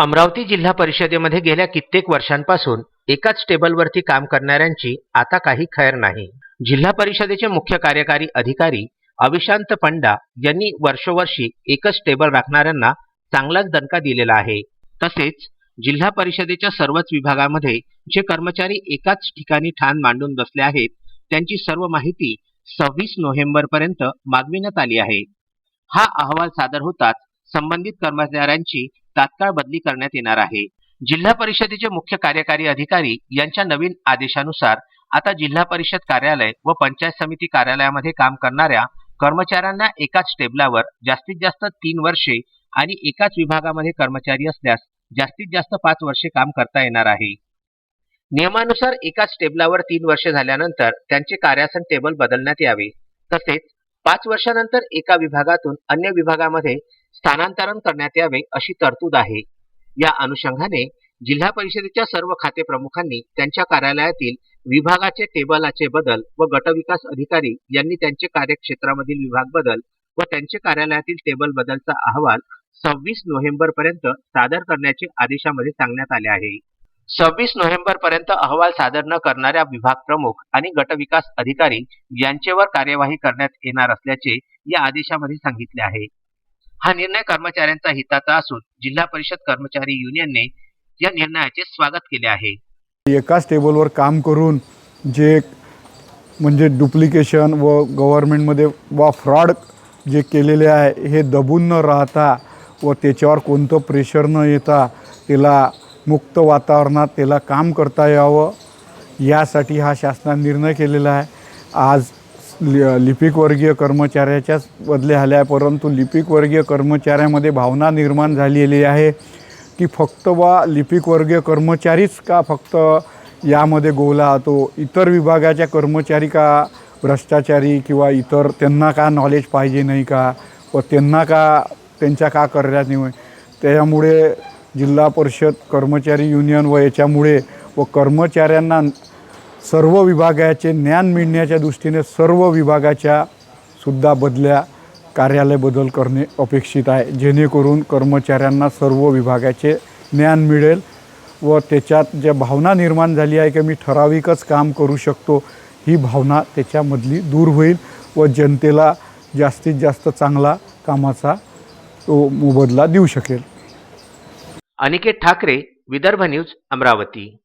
अमरावती जिल्हा परिषदेमध्ये गेल्या कित्येक वर्षांपासून एकाच टेबलवरती काम करणाऱ्यांची आता काही खैर नाही. जिल्हा परिषदेचे मुख्य कार्यकारी अधिकारी अविशांत पंडा यांनी वर्षोवर्षी एकच टेबल राखणाऱ्यांना चांगलाच दणका दिलेला आहे. तसेच जिल्हा परिषदेच्या सर्वच विभागामध्ये जे कर्मचारी एकाच ठिकाणी ठाण मांडून बसले आहेत त्यांची सर्व माहिती सव्वीस नोव्हेंबर पर्यंत मागविण्यात आली आहे. हा अहवाल सादर होताच संबंधित कर्मचाऱ्यांची तात्काळ बदली करण्यात येणार आहे. जिल्हा परिषदेचे मुख्य कार्यकारी अधिकारी यांच्या नवीन आदेशानुसार आता जिल्हा परिषद कार्यालय व पंचायत समिती कार्यालयामध्ये काम करणाऱ्या कर्मचाऱ्यांना एकाच टेबलावर जास्तीत जास्त तीन वर्षे आणि एकाच विभागामध्ये कर्मचारी असल्यास जास्तीत जास्त पाच वर्षे काम करता येणार आहे. नियमानुसार एकाच टेबलावर तीन वर्षे झाल्यानंतर त्यांचे कार्यासन टेबल बदलण्यात यावे. तसेच पाच वर्षानंतर एका विभागातून अन्य विभागामध्ये स्थानांतरण करण्यात यावे अशी तरतूद आहे. या अनुषंगाने जिल्हा परिषदेच्या सर्व खाते प्रमुखांनी त्यांच्या कार्यालयातील विभागाचे टेबलाचे बदल व गटविकास अधिकारी यांनी त्यांचे कार्यक्षेत्रामधील विभाग बदल व त्यांचे कार्यालयातील टेबल बदलचा अहवाल सव्वीस नोव्हेंबर पर्यंत सादर करण्याचे आदेशामध्ये सांगण्यात आले आहे. सव्वीस नोव्हेंबर पर्यंत अहवाल सादर न करणाऱ्या विभाग प्रमुख आणि गटविकास अधिकारी यांचेवर कार्यवाही करण्यात येणार असल्याचे या आदेशामध्ये सांगितले आहे. हा निर्णय कर्मचाऱ्यांचा हिताचा असून जिल्हा परिषद कर्मचारी युनियनने या निर्णयाचे स्वागत केले आहे. एकाच टेबलवर काम करून जे म्हणजे डुप्लिकेशन व गव्हर्मेंटमध्ये वा फ्रॉड जे केलेले आहे हे दबून न राहता व त्याच्यावर कोणतं प्रेशर न येता त्याला मुक्त वातावरणात त्याला काम करता यावं यासाठी हा शासनाने निर्णय केलेला आहे. आज लि लिपिकवर्गीय कर्मचाऱ्याच्याच बदले आल्या आहे परंतु लिपिकवर्गीय कर्मचाऱ्यामध्ये भावना निर्माण झालेली आहे की फक्त बा लिपिकवर्गीय कर्मचारीच का फक्त यामध्ये गोवला जातो इतर विभागाच्या कर्मचारी का भ्रष्टाचारी किंवा इतर त्यांना का नॉलेज पाहिजे नाही का? व त्यांना का त्यांच्या का करण्यात नाही त्याच्यामुळे जिल्हा परिषद कर्मचारी युनियन व याच्यामुळे व कर्मचाऱ्यांना सर्व विभागाचे ज्ञान मिळण्याच्या दृष्टीने सर्व विभागाच्या सुद्धा बदल्या कार्यालय बदल करणे अपेक्षित आहे. जेणेकरून कर्मचाऱ्यांना सर्व विभागाचे ज्ञान मिळेल व त्याच्यात ज्या भावना निर्माण झाली आहे की मी ठराविकच काम करू शकतो ही भावना त्याच्यामधली दूर होईल व जनतेला जास्तीत जास्त चांगला कामाचा तो मोबदला देऊ शकेल. अनिकेत ठाकरे विदर्भ न्यूज अमरावती.